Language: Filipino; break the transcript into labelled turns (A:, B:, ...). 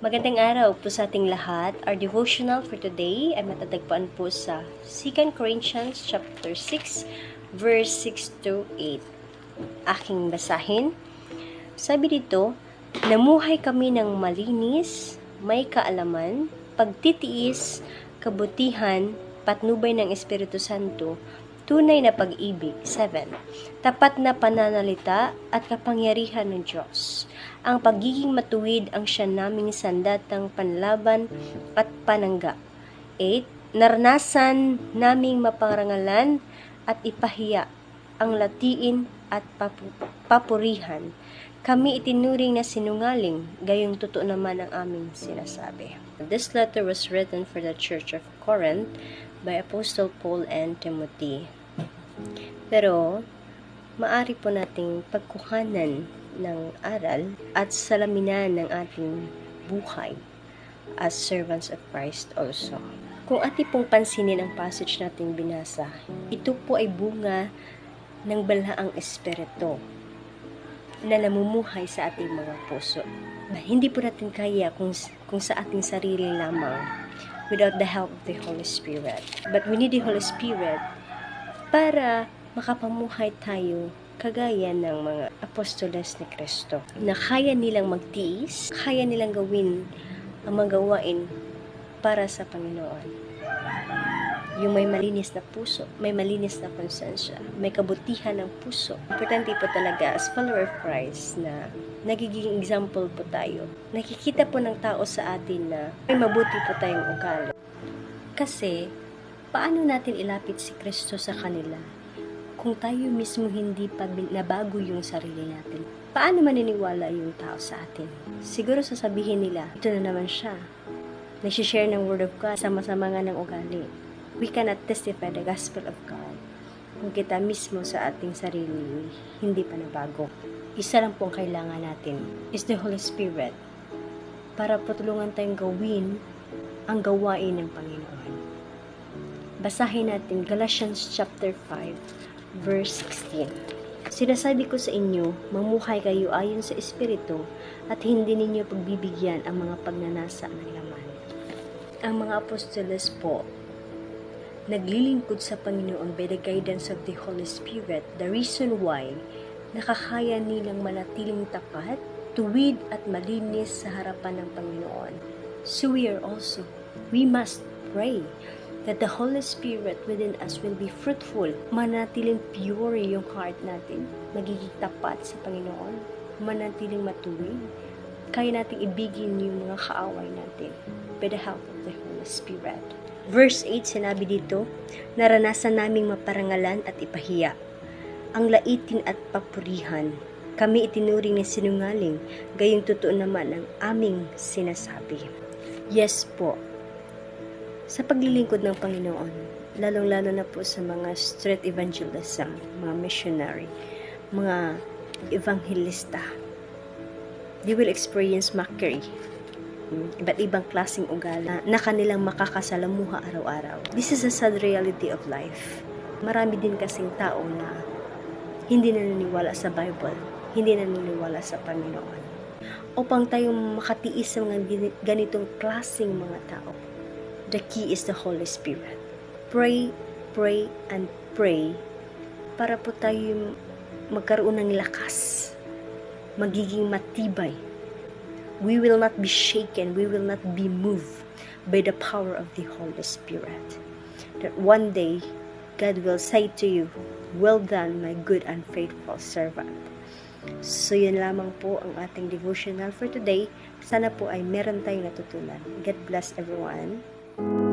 A: Magandang araw po sa ating lahat. Our devotional for today ay matatagpuan po sa 2 Corinthians chapter 6 verse 6 to 8. Aking basahin. Sabi dito, namuhay kami ng malinis, may kaalaman, pagtitiis, kabutihan, patnubay ng Espiritu Santo, tunay na pag-ibig. 7. Tapat na pananalita at kapangyarihan ng Diyos. Ang pagiging matuwid ang siya naming sandatang panlaban at panangga. 8. Naranasan naming maparangalan at ipahiya ang latiin at papu- papurihan. Kami itinuring na sinungaling, gayong totoo naman ang aming sinasabi. This letter was written for the Church of Corinth by Apostle Paul and Timothy. Pero, maari po nating pagkuhanan ng aral at salaminan ng ating buhay as servants of Christ also. Kung ating pong pansinin ang passage nating binasa, ito po ay bunga ng balaang espiritu na namumuhay sa ating mga puso. Hindi po natin kaya kung, kung sa ating sarili lamang without the help of the Holy Spirit. But we need the Holy Spirit para makapamuhay tayo kagaya ng mga apostoles ni Kristo na kaya nilang magtiis, kaya nilang gawin ang mga gawain para sa Panginoon. Yung may malinis na puso, may malinis na konsensya, may kabutihan ng puso. Importante po talaga as follower of Christ na nagiging example po tayo. Nakikita po ng tao sa atin na may mabuti po tayong ugali. Kasi, paano natin ilapit si Kristo sa kanila kung tayo mismo hindi pa nabago yung sarili natin? Paano maniniwala yung tao sa atin? Siguro sasabihin nila, ito na naman siya. Nagsishare ng word of God, sama-sama nga ng ugali. We cannot testify the gospel of God kung kita mismo sa ating sarili hindi pa nabago. Isa lang pong kailangan natin is the Holy Spirit para po tulungan tayong gawin ang gawain ng Panginoon. Basahin natin Galatians chapter 5 verse 16. Sinasabi ko sa inyo, mamuhay kayo ayon sa Espiritu at hindi ninyo pagbibigyan ang mga pagnanasa ng laman. Ang mga apostoles po, naglilingkod sa Panginoon by the guidance of the Holy Spirit, the reason why nakakaya nilang manatiling tapat, tuwid at malinis sa harapan ng Panginoon. So we are also, we must pray that the Holy Spirit within us will be fruitful, manatiling pure yung heart natin, magiging tapat sa Panginoon, manatiling matuwid, kaya nating ibigin yung mga kaaway natin by the help of the Holy Spirit. Verse 8, sinabi dito, naranasan naming maparangalan at ipahiya, ang laitin at papurihan. Kami itinuring na sinungaling, gayong totoo naman ang aming sinasabi. Yes po, sa paglilingkod ng Panginoon, lalong-lalo na po sa mga street evangelism, mga missionary, mga evangelista, they will experience mockery, mm, iba't ibang klaseng ugali na, kanilang makakasalamuha araw-araw. This is a sad reality of life. Marami din kasing tao na hindi naniniwala sa Bible, hindi naniniwala sa Panginoon. Upang tayo makatiis sa mga ganitong klaseng mga tao, the key is the Holy Spirit. Pray, pray, and pray para po tayo magkaroon ng lakas, magiging matibay. We will not be shaken, we will not be moved by the power of the Holy Spirit. That one day, God will say to you, Well done, my good and faithful servant. So yun lamang po ang ating devotional for today. Sana po ay meron tayong natutunan. God bless everyone. Bye.